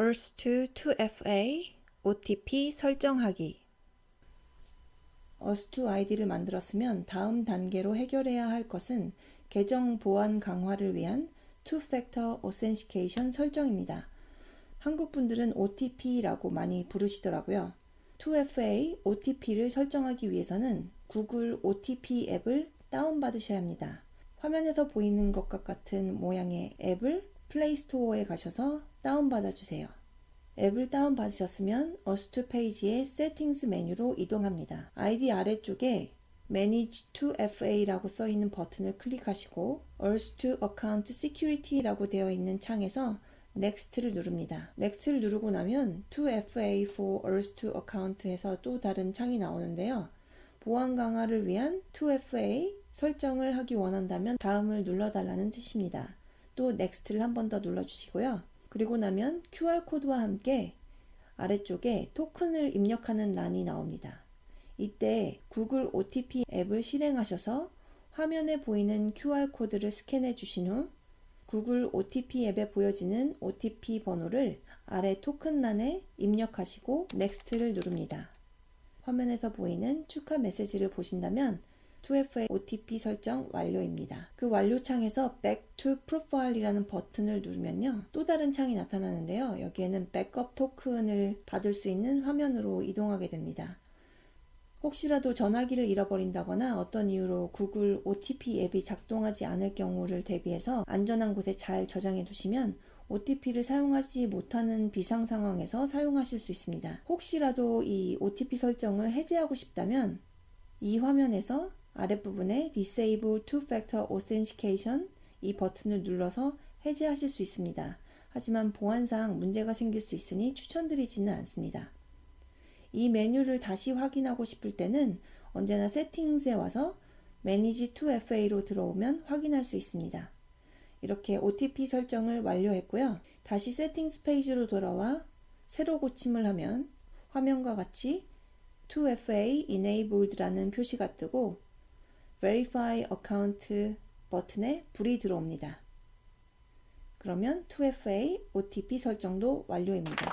ERS2 2FA OTP 설정하기 ERS2 아이디를 만들었으면 다음 단계로 해결해야 할 것은 계정 보안 강화를 위한 Two-Factor Authentication 설정입니다. 한국 분들은 OTP라고 많이 부르시더라고요. 2FA OTP를 설정하기 위해서는 구글 OTP 앱을 다운받으셔야 합니다. 화면에서 보이는 것과 같은 모양의 앱을 플레이스토어에 가셔서 다운받아 주세요. 앱을 다운받으셨으면 어스투 페이지의 세팅스 메뉴로 이동합니다. 아이디 아래쪽에 Manage to FA라고 써 있는 버튼을 클릭하시고 Ers to Account Security라고 되어 있는 창에서 Next를 누릅니다. Next를 누르고 나면 to FA for Ers to Account 해서 또 다른 창이 나오는데요. 보안 강화를 위한 2FA 설정을 하기 원한다면 다음을 눌러달라는 뜻입니다. 또 Next를 한 번 더 눌러주시고요. 그리고 나면 QR코드와 함께 아래쪽에 토큰을 입력하는 란이 나옵니다. 이때 구글 OTP 앱을 실행하셔서 화면에 보이는 QR코드를 스캔해 주신 후 구글 OTP 앱에 보여지는 OTP 번호를 아래 토큰란에 입력하시고 Next를 누릅니다. 화면에서 보이는 축하 메시지를 보신다면 2FA OTP 설정 완료입니다. 그 완료 창에서 Back to Profile이라는 버튼을 누르면요. 또 다른 창이 나타나는데요. 여기에는 백업 토큰을 받을 수 있는 화면으로 이동하게 됩니다. 혹시라도 전화기를 잃어버린다거나 어떤 이유로 구글 OTP 앱이 작동하지 않을 경우를 대비해서 안전한 곳에 잘 저장해 두시면 OTP를 사용하지 못하는 비상 상황에서 사용하실 수 있습니다. 혹시라도 이 OTP 설정을 해제하고 싶다면 이 화면에서 아랫부분에 Disable Two-Factor Authentication 이 버튼을 눌러서 해제하실 수 있습니다. 하지만 보안상 문제가 생길 수 있으니 추천드리지는 않습니다. 이 메뉴를 다시 확인하고 싶을 때는 언제나 세팅스에 와서 Manage to FA로 들어오면 확인할 수 있습니다. 이렇게 OTP 설정을 완료했고요. 다시 세팅스 페이지로 돌아와 새로 고침을 하면 화면과 같이 2FA Enabled라는 표시가 뜨고 Verify Account 버튼에 불이 들어옵니다. 그러면 2FA OTP 설정도 완료입니다.